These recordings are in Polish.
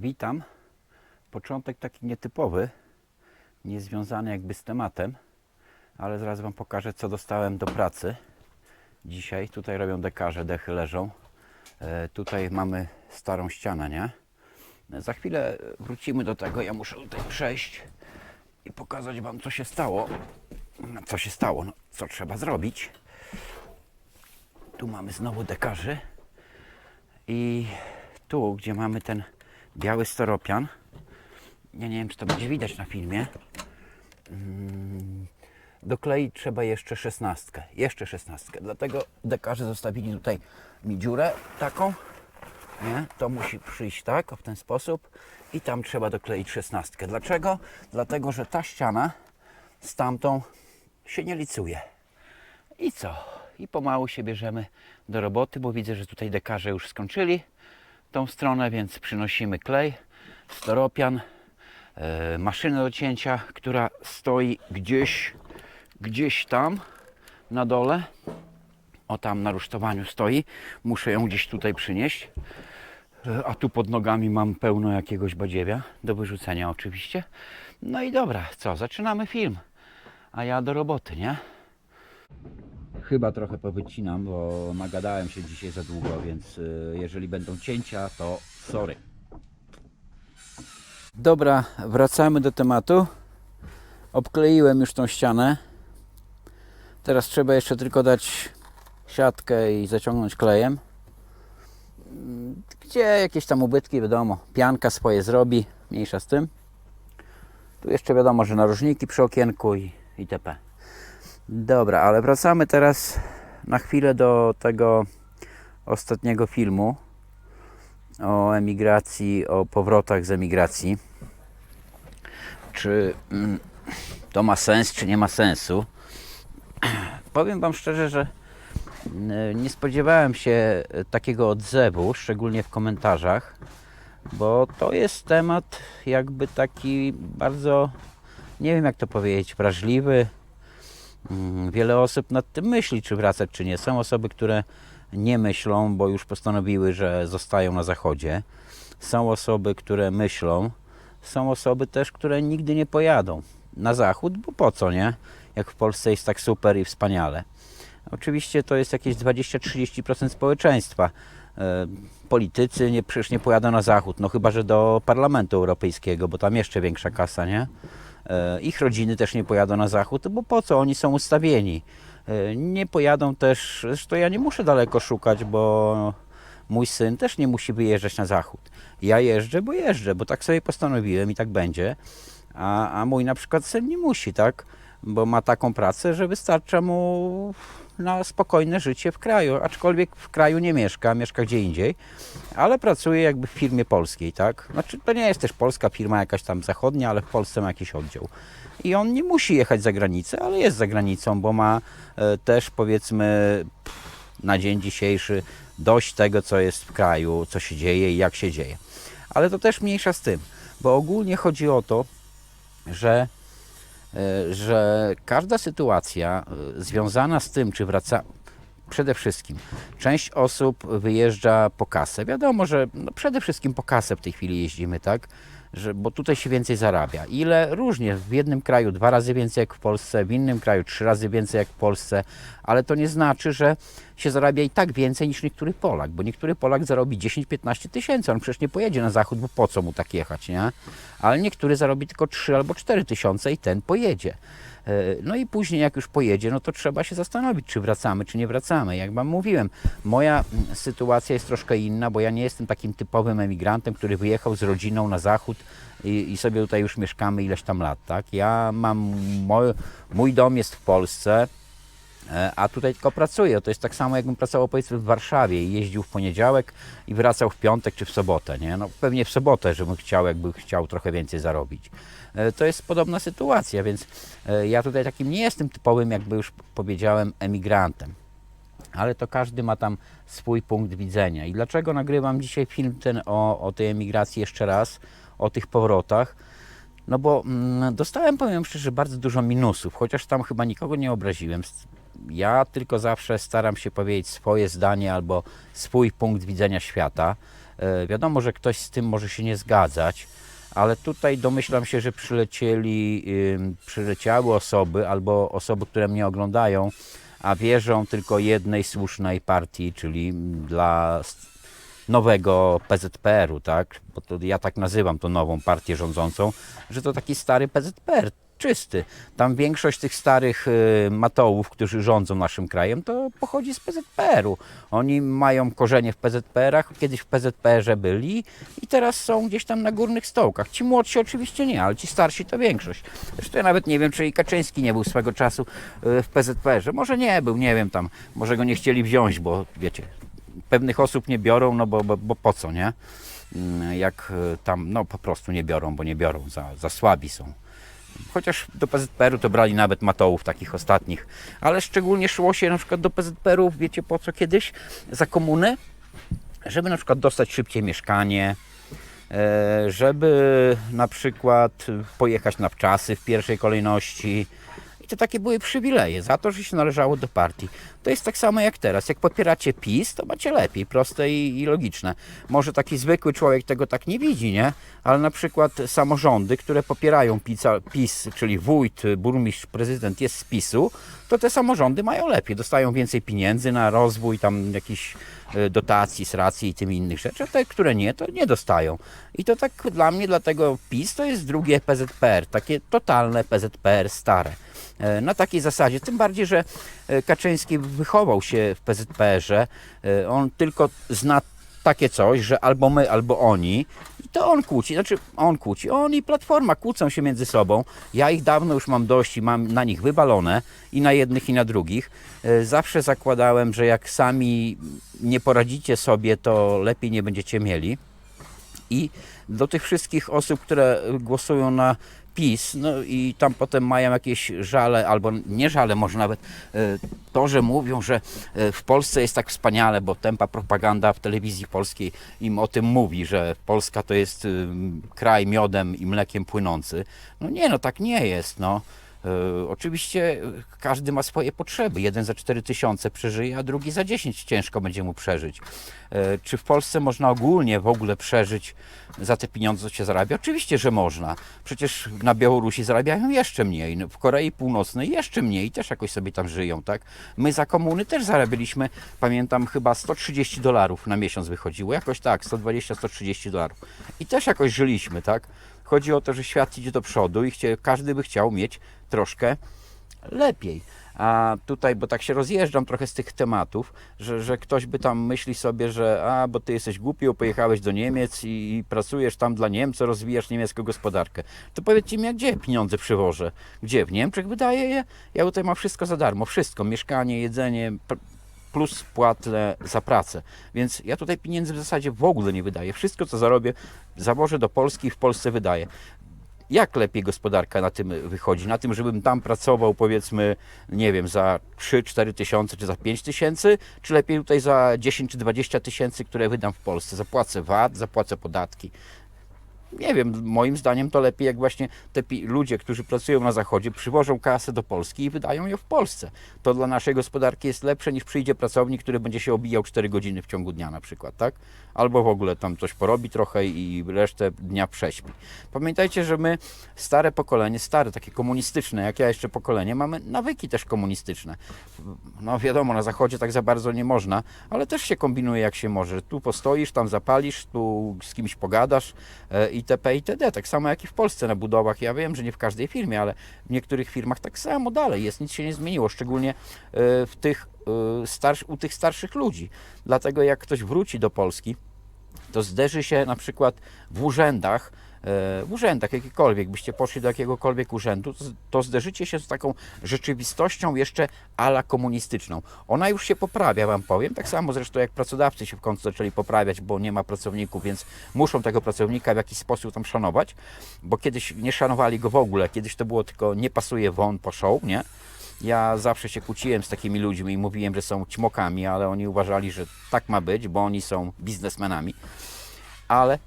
Witam. Początek taki nietypowy, niezwiązany jakby z tematem, ale zaraz Wam pokażę, co dostałem do pracy. Dzisiaj tutaj robią dekarze, dechy leżą. E, tutaj mamy starą ścianę, nie? Za chwilę wrócimy do tego. Ja muszę tutaj przejść i pokazać Wam, co się stało. No, Co się stało, no, co trzeba zrobić. Tu mamy znowu dekarzy. I tu, gdzie mamy ten biały storopian, ja nie wiem, czy to będzie widać na filmie, mm, dokleić trzeba jeszcze szesnastkę. Jeszcze szesnastkę. Dlatego dekarze zostawili tutaj mi dziurę taką. Nie? To musi przyjść tak, w ten sposób. I tam trzeba dokleić szesnastkę. Dlaczego? Dlatego, że ta ściana z tamtą się nie licuje. I co? I pomału się bierzemy do roboty, bo widzę, że tutaj dekarze już skończyli tą stronę, więc przynosimy klej, storopian, e, maszynę do cięcia, która stoi gdzieś, gdzieś tam na dole. O tam na rusztowaniu stoi. Muszę ją gdzieś tutaj przynieść. E, A tu pod nogami mam pełno jakiegoś badziewia do wyrzucenia oczywiście. No i dobra, co? Zaczynamy film. A ja do roboty, nie? Chyba trochę powycinam, bo nagadałem się dzisiaj za długo, więc y, jeżeli będą cięcia, to sorry. Dobra, wracamy do tematu. Obkleiłem już tą ścianę. Teraz trzeba jeszcze tylko dać siatkę i zaciągnąć klejem. Mm, Gdzie jakieś tam ubytki, wiadomo, pianka swoje zrobi, mniejsza z tym. Tu jeszcze wiadomo, że narożniki przy okienku i itp. Dobra, ale wracamy teraz na chwilę do tego ostatniego filmu o emigracji, o powrotach z emigracji. Czy mm, to ma sens, czy nie ma sensu? Powiem Wam szczerze, że mm, nie spodziewałem się takiego odzewu, szczególnie w komentarzach, bo to jest temat jakby taki bardzo, nie wiem jak to powiedzieć, wrażliwy, Wiele osób nad tym myśli, czy wracać, czy nie. Są osoby, które nie myślą, bo już postanowiły, że zostają na zachodzie. Są osoby, które myślą. Są osoby też, które nigdy nie pojadą na zachód, bo po co, nie? Jak w Polsce jest tak super i wspaniale. Oczywiście to jest jakieś 20-30% społeczeństwa. E, Politycy nie, przecież nie pojadą na zachód, no chyba, że do Parlamentu Europejskiego, bo tam jeszcze większa kasa, nie? E, Ich rodziny też nie pojadą na zachód, bo po co? Oni są ustawieni. E, Nie pojadą też, zresztą ja nie muszę daleko szukać, bo mój syn też nie musi wyjeżdżać na zachód. Ja jeżdżę, bo jeżdżę, bo tak sobie postanowiłem i tak będzie. A, a mój na przykład syn nie musi, tak? Bo ma taką pracę, że wystarcza mu na spokojne życie w kraju. Aczkolwiek w kraju nie mieszka, mieszka gdzie indziej, ale pracuje jakby w firmie polskiej, tak? Znaczy to nie jest też polska firma jakaś tam zachodnia, ale w Polsce ma jakiś oddział. I on nie musi jechać za granicę, ale jest za granicą, bo ma e, też powiedzmy na dzień dzisiejszy dość tego, co jest w kraju, co się dzieje i jak się dzieje. Ale to też mniejsza z tym, bo ogólnie chodzi o to, że że każda sytuacja e, związana z tym, czy wraca. Przede wszystkim, część osób wyjeżdża po kasę. Wiadomo, że no przede wszystkim po kasę w tej chwili jeździmy, tak? Że, bo tutaj się więcej zarabia. Ile różnie, w jednym kraju dwa razy więcej jak w Polsce, w innym kraju trzy razy więcej jak w Polsce, ale to nie znaczy, że się zarabia i tak więcej niż niektóry Polak, bo niektóry Polak zarobi 10-15 tysięcy, on przecież nie pojedzie na zachód, bo po co mu tak jechać, nie? Ale niektóry zarobi tylko 3 albo 4 tysiące i ten pojedzie. E, No i później jak już pojedzie, no to trzeba się zastanowić, czy wracamy, czy nie wracamy. Jak Wam mówiłem, moja sytuacja jest troszkę inna, bo ja nie jestem takim typowym emigrantem, który wyjechał z rodziną na zachód i, i sobie tutaj już mieszkamy ileś tam lat, tak? Ja mam, mój, mój dom jest w Polsce, a tutaj tylko pracuję. To jest tak samo, jakbym pracował powiedzmy w Warszawie i jeździł w poniedziałek i wracał w piątek czy w sobotę, nie? No pewnie w sobotę, żebym chciał, jakby chciał trochę więcej zarobić. E, To jest podobna sytuacja, więc e, ja tutaj takim nie jestem typowym, jakby już powiedziałem, emigrantem. Ale to każdy ma tam swój punkt widzenia. I dlaczego nagrywam dzisiaj film ten o, o tej emigracji jeszcze raz, o tych powrotach? No bo mm, dostałem, powiem szczerze, bardzo dużo minusów, chociaż tam chyba nikogo nie obraziłem. Ja tylko zawsze staram się powiedzieć swoje zdanie albo swój punkt widzenia świata. E, Wiadomo, że ktoś z tym może się nie zgadzać, ale tutaj domyślam się, że przylecieli, przyleciały osoby albo osoby, które mnie oglądają, a wierzą tylko jednej słusznej partii, czyli dla nowego PZPR-u, tak? Bo to ja tak nazywam tą nową partię rządzącą, że to taki stary PZPR, czysty. Tam większość tych starych y, matołów, którzy rządzą naszym krajem, to pochodzi z PZPR-u. Oni mają korzenie w PZPR-ach, kiedyś w PZPR-ze byli i teraz są gdzieś tam na górnych stołkach. Ci młodsi oczywiście nie, ale ci starsi to większość. Zresztą ja nawet nie wiem, czy i Kaczyński nie był swego czasu y, w PZPR-ze. Może nie był, nie wiem tam, może go nie chcieli wziąć, bo wiecie, pewnych osób nie biorą, no bo, bo, bo po co, nie? Mm, Jak y, tam, no po prostu nie biorą, bo nie biorą, za, za słabi są. Chociaż do PZPR-u to brali nawet matołów takich ostatnich, ale szczególnie szło się na przykład do PZPR-u, wiecie po co kiedyś? Za komuny, żeby na przykład dostać szybciej mieszkanie, e, żeby na przykład pojechać na wczasy w pierwszej kolejności. To takie były przywileje za to, że się należało do partii. To jest tak samo jak teraz. Jak popieracie PiS, to macie lepiej, proste i, i logiczne. Może taki zwykły człowiek tego tak nie widzi, nie? Ale na przykład samorządy, które popierają PiS, czyli wójt, burmistrz, prezydent jest z PiSu, to te samorządy mają lepiej. Dostają więcej pieniędzy na rozwój, tam jakichś e, dotacji, z racji i tym innych rzeczy, a te, które nie, to nie dostają. I to tak dla mnie, dlatego PiS to jest drugie PZPR, takie totalne PZPR stare. E, Na takiej zasadzie, tym bardziej, że e, Kaczyński wychował się w PZPR-ze, e, on tylko zna takie coś, że albo my, albo oni. To on kłóci, znaczy on kłóci, on i Platforma kłócą się między sobą. Ja ich dawno już mam dość i mam na nich wywalone i na jednych i na drugich. E, Zawsze zakładałem, że jak sami nie poradzicie sobie, to lepiej nie będziecie mieli. I do tych wszystkich osób, które głosują na PiS, no i tam potem mają jakieś żale, albo nie żale, może nawet e, to, że mówią, że e, w Polsce jest tak wspaniale, bo tempa propaganda w telewizji polskiej im o tym mówi, że Polska to jest kraj miodem i mlekiem płynący. No nie, no tak nie jest, no. E, Oczywiście e, każdy ma swoje potrzeby. Jeden za 4 tysiące przeżyje, a drugi za 10 ciężko będzie mu przeżyć. E, Czy w Polsce można ogólnie w ogóle przeżyć za te pieniądze, co się zarabia? Oczywiście, że można. Przecież na Białorusi zarabiają jeszcze mniej, no, w Korei Północnej jeszcze mniej też jakoś sobie tam żyją, tak? My za komuny też zarabialiśmy, pamiętam, chyba 130 dolarów na miesiąc wychodziło, jakoś tak, 120-130 dolarów. I też jakoś żyliśmy, tak? Chodzi o to, że świat idzie do przodu i chcie, każdy by chciał mieć troszkę lepiej. A tutaj, bo tak się rozjeżdżam trochę z tych tematów, że, że ktoś by tam myśli sobie, że a, bo ty jesteś głupi, bo pojechałeś do Niemiec i, i pracujesz tam dla Niemców, rozwijasz niemiecką gospodarkę. To powiedzcie mi, a gdzie pieniądze przywożę? Gdzie? W Niemczech wydaję je? Ja tutaj mam wszystko za darmo, wszystko, mieszkanie, jedzenie, plus płatę za pracę. Więc ja tutaj pieniędzy w zasadzie w ogóle nie wydaję. Wszystko, co zarobię, zawożę do Polski i w Polsce wydaję jak lepiej gospodarka na tym wychodzi? Na tym, żebym tam pracował powiedzmy, nie wiem, za 3-4 tysiące czy za 5 tysięcy, czy lepiej tutaj za 10 czy 20 tysięcy, które wydam w Polsce? Zapłacę VAT, zapłacę podatki. Nie wiem, moim zdaniem to lepiej, jak właśnie te ludzie, którzy pracują na zachodzie, przywożą kasę do Polski i wydają ją w Polsce. To dla naszej gospodarki jest lepsze niż przyjdzie pracownik, który będzie się obijał 4 godziny w ciągu dnia na przykład, tak? Albo w ogóle tam coś porobi trochę i resztę dnia prześpi. Pamiętajcie, że my, stare pokolenie, stare, takie komunistyczne, jak ja jeszcze pokolenie, mamy nawyki też komunistyczne. No wiadomo, na zachodzie tak za bardzo nie można, ale też się kombinuje jak się może. Tu postoisz, tam zapalisz, tu z kimś pogadasz e, itp. itd. Tak samo jak i w Polsce na budowach. Ja wiem, że nie w każdej firmie, ale w niektórych firmach tak samo dalej jest. Nic się nie zmieniło, szczególnie e, w tych, e, u tych starszych ludzi. Dlatego jak ktoś wróci do Polski, to zderzy się na przykład w urzędach, urzędach jakikolwiek, byście poszli do jakiegokolwiek urzędu, to- zderzycie się z taką rzeczywistością jeszcze ala komunistyczną. Ona już się poprawia, wam powiem, tak samo zresztą jak pracodawcy się w końcu zaczęli poprawiać, bo nie ma pracowników, więc muszą tego pracownika w jakiś sposób tam szanować, bo kiedyś nie szanowali go w ogóle, kiedyś to było tylko nie pasuje won, poszło, nie? Ja zawsze się kłóciłem z takimi ludźmi i mówiłem, że są ćmokami, ale oni uważali, że tak ma być, bo oni są biznesmenami. Ale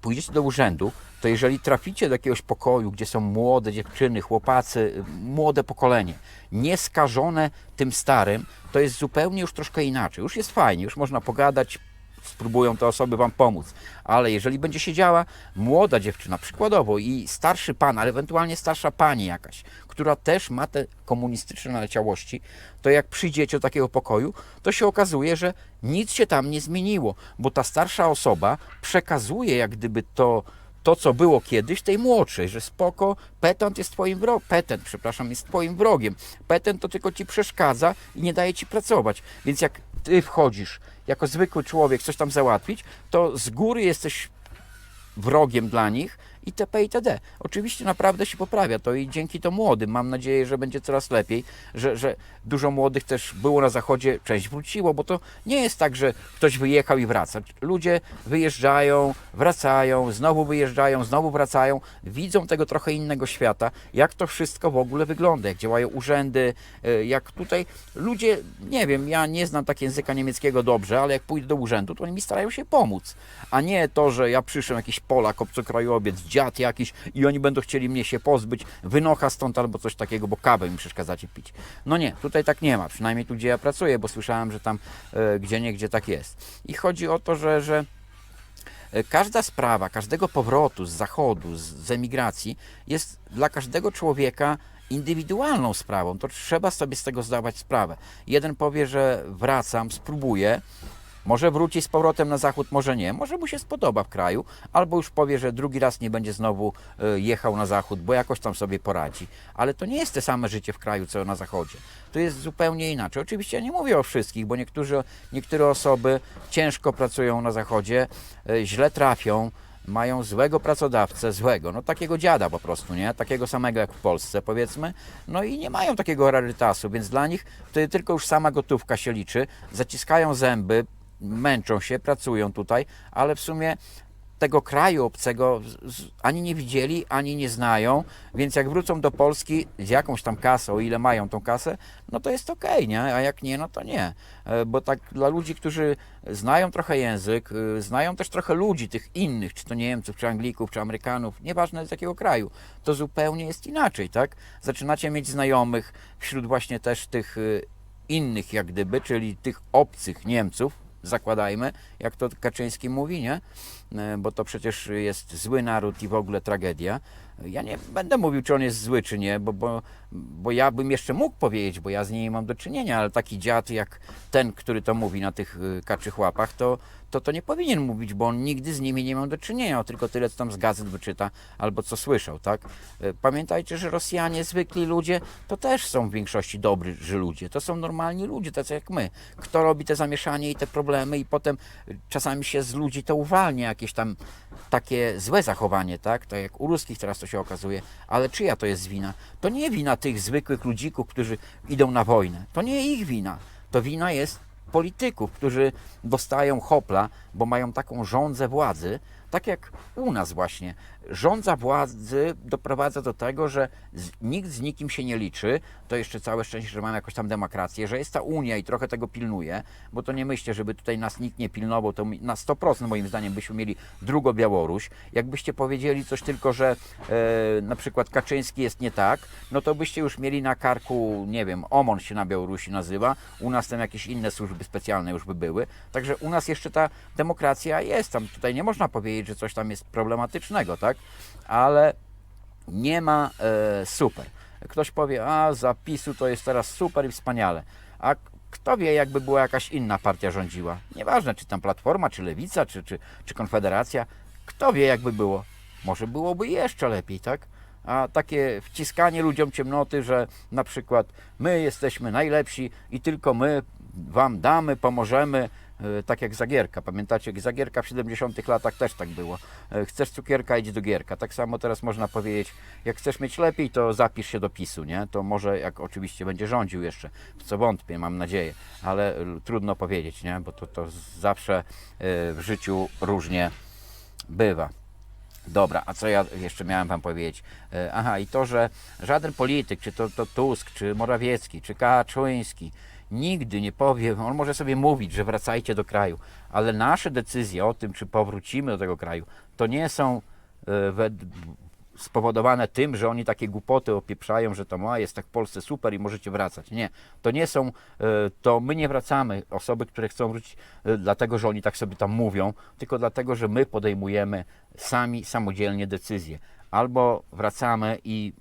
pójdziecie do urzędu, to jeżeli traficie do jakiegoś pokoju, gdzie są młode dziewczyny, chłopacy, młode pokolenie, nieskażone tym starym, to jest zupełnie już troszkę inaczej. Już jest fajnie, już można pogadać, spróbują te osoby Wam pomóc. Ale jeżeli będzie siedziała młoda dziewczyna, przykładowo, i starszy pan, ale ewentualnie starsza pani jakaś, która też ma te komunistyczne naleciałości, to jak przyjdziecie do takiego pokoju, to się okazuje, że nic się tam nie zmieniło, bo ta starsza osoba przekazuje jak gdyby to, to co było kiedyś tej młodszej, że spoko, petent jest twoim wrogiem, petent, przepraszam, jest twoim wrogiem. Petent to tylko ci przeszkadza i nie daje ci pracować. Więc jak ty wchodzisz jako zwykły człowiek coś tam załatwić, to z góry jesteś wrogiem dla nich itp. itd. Oczywiście naprawdę się poprawia to i dzięki to młodym mam nadzieję, że będzie coraz lepiej, że, że dużo młodych też było na zachodzie, część wróciło, bo to nie jest tak, że ktoś wyjechał i wraca. Ludzie wyjeżdżają, wracają, znowu wyjeżdżają, znowu wracają, widzą tego trochę innego świata, jak to wszystko w ogóle wygląda, jak działają urzędy, y, jak tutaj ludzie, nie wiem, ja nie znam tak języka niemieckiego dobrze, ale jak pójdę do urzędu, to oni mi starają się pomóc, a nie to, że ja przyszłem jakiś Polak, obcokrajowiec, dziad jakiś i oni będą chcieli mnie się pozbyć, wynocha stąd albo coś takiego, bo kawę mi przeszkadzacie pić. No nie, tutaj tak nie ma, przynajmniej tu, gdzie ja pracuję, bo słyszałem, że tam e, gdzie nie, gdzie tak jest. I chodzi o to, że, że e, każda sprawa, każdego powrotu z zachodu, z, z emigracji jest dla każdego człowieka indywidualną sprawą. To trzeba sobie z tego zdawać sprawę. Jeden powie, że wracam, spróbuję, może wróci z powrotem na zachód, może nie. Może mu się spodoba w kraju, albo już powie, że drugi raz nie będzie znowu e, jechał na zachód, bo jakoś tam sobie poradzi. Ale to nie jest te same życie w kraju, co na zachodzie. To jest zupełnie inaczej. Oczywiście ja nie mówię o wszystkich, bo niektórzy, niektóre osoby ciężko pracują na zachodzie, e, źle trafią, mają złego pracodawcę, złego, no takiego dziada po prostu, nie? Takiego samego jak w Polsce, powiedzmy. No i nie mają takiego rarytasu, więc dla nich to tylko już sama gotówka się liczy. Zaciskają zęby, męczą się, pracują tutaj, ale w sumie tego kraju obcego ani nie widzieli, ani nie znają, więc jak wrócą do Polski z jakąś tam kasą, ile mają tą kasę, no to jest okej, nie? A jak nie, no to nie. E, Bo tak dla ludzi, którzy znają trochę język, y, znają też trochę ludzi, tych innych, czy to Niemców, czy Anglików, czy Amerykanów, nieważne z jakiego kraju, to zupełnie jest inaczej, tak? Zaczynacie mieć znajomych wśród właśnie też tych y, innych jak gdyby, czyli tych obcych Niemców, zakładajmy, jak to Kaczyński mówi, nie? E, Bo to przecież jest zły naród i w ogóle tragedia. Ja nie będę mówił, czy on jest zły, czy nie, bo, bo, bo ja bym jeszcze mógł powiedzieć, bo ja z nimi mam do czynienia, ale taki dziad jak ten, który to mówi na tych y, kaczych łapach, to, to to nie powinien mówić, bo on nigdy z nimi nie miał do czynienia, tylko tyle, co tam z gazet wyczyta albo co słyszał, tak? E, Pamiętajcie, że Rosjanie, zwykli ludzie, to też są w większości dobrzy ludzie, to są normalni ludzie, tacy jak my. Kto robi te zamieszanie i te problemy i potem y, czasami się z ludzi to uwalnia, jakieś tam takie złe zachowanie, tak? Tak jak u ruskich teraz to się okazuje, ale czyja to jest wina? To nie wina tych zwykłych ludzików, którzy idą na wojnę. To nie ich wina. To wina jest polityków, którzy dostają hopla, bo mają taką rządzę władzy, tak jak u nas właśnie. Rządza władzy doprowadza do tego, że nikt z nikim się nie liczy. To jeszcze całe szczęście, że mamy jakąś tam demokrację, że jest ta Unia i trochę tego pilnuje, bo to nie myślcie, żeby tutaj nas nikt nie pilnował, to na 100% moim zdaniem byśmy mieli drugo Białoruś. Jakbyście powiedzieli coś tylko, że e, na przykład Kaczyński jest nie tak, no to byście już mieli na karku, nie wiem, OMON się na Białorusi nazywa, u nas tam jakieś inne służby specjalne już by były. Także u nas jeszcze ta demokracja jest, tam tutaj nie można powiedzieć, że coś tam jest problematycznego, tak? Ale nie ma e, super. Ktoś powie, a zapisu to jest teraz super i wspaniale. A kto wie, jakby była jakaś inna partia rządziła? Nieważne, czy tam Platforma, czy Lewica, czy, czy, czy Konfederacja. Kto wie, jakby było? Może byłoby jeszcze lepiej, tak? A takie wciskanie ludziom ciemnoty, że na przykład my jesteśmy najlepsi i tylko my wam damy, pomożemy, e, tak jak Zagierka. Pamiętacie, Zagierka w 70 latach też tak było. E, Chcesz cukierka, idź do Gierka. Tak samo teraz można powiedzieć, jak chcesz mieć lepiej, to zapisz się do PiSu, nie? To może, jak oczywiście będzie rządził jeszcze, w co wątpię, mam nadzieję, ale trudno powiedzieć, nie? Bo to, to zawsze e, w życiu różnie bywa. Dobra, a co ja jeszcze miałem Wam powiedzieć? Aha, i to, że żaden polityk, czy to, to Tusk, czy Morawiecki, czy Kaczyński, nigdy nie powie, on może sobie mówić, że wracajcie do kraju, ale nasze decyzje o tym, czy powrócimy do tego kraju, to nie są e, spowodowane tym, że oni takie głupoty opieprzają, że to ma, jest tak w Polsce super i możecie wracać. Nie, to nie są, e, to my nie wracamy, osoby, które chcą wrócić, e, dlatego, że oni tak sobie tam mówią, tylko dlatego, że my podejmujemy sami, samodzielnie decyzje. Albo wracamy i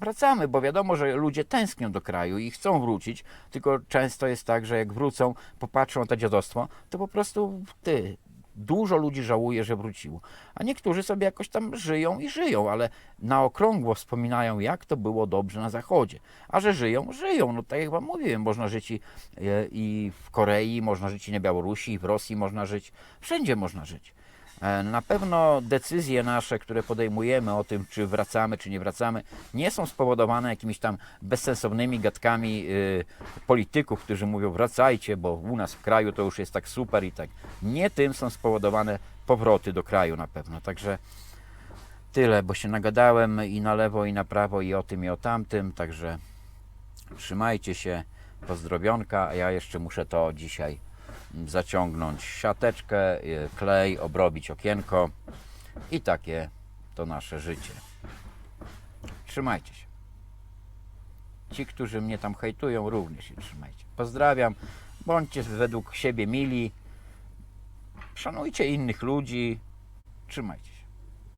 wracamy, bo wiadomo, że ludzie tęsknią do kraju i chcą wrócić, tylko często jest tak, że jak wrócą, popatrzą na to dziadostwo, to po prostu ty, dużo ludzi żałuje, że wróciło. A niektórzy sobie jakoś tam żyją i żyją, ale na okrągło wspominają, jak to było dobrze na zachodzie. A że żyją, żyją. No tak jak wam mówiłem, można żyć i, i w Korei, można żyć i na Białorusi, i w Rosji można żyć, wszędzie można żyć. E, Na pewno decyzje nasze, które podejmujemy o tym, czy wracamy, czy nie wracamy, nie są spowodowane jakimiś tam bezsensownymi gadkami y, polityków, którzy mówią wracajcie, bo u nas w kraju to już jest tak super i tak. Nie tym są spowodowane powroty do kraju na pewno. Także tyle, bo się nagadałem i na lewo, i na prawo, i o tym, i o tamtym. Także trzymajcie się, pozdrowionka, ja jeszcze muszę to dzisiaj zaciągnąć siateczkę, y, klej, obrobić okienko i takie to nasze życie. Trzymajcie się. Ci, którzy mnie tam hejtują, również się trzymajcie. Pozdrawiam. Bądźcie według siebie mili. Szanujcie innych ludzi. Trzymajcie.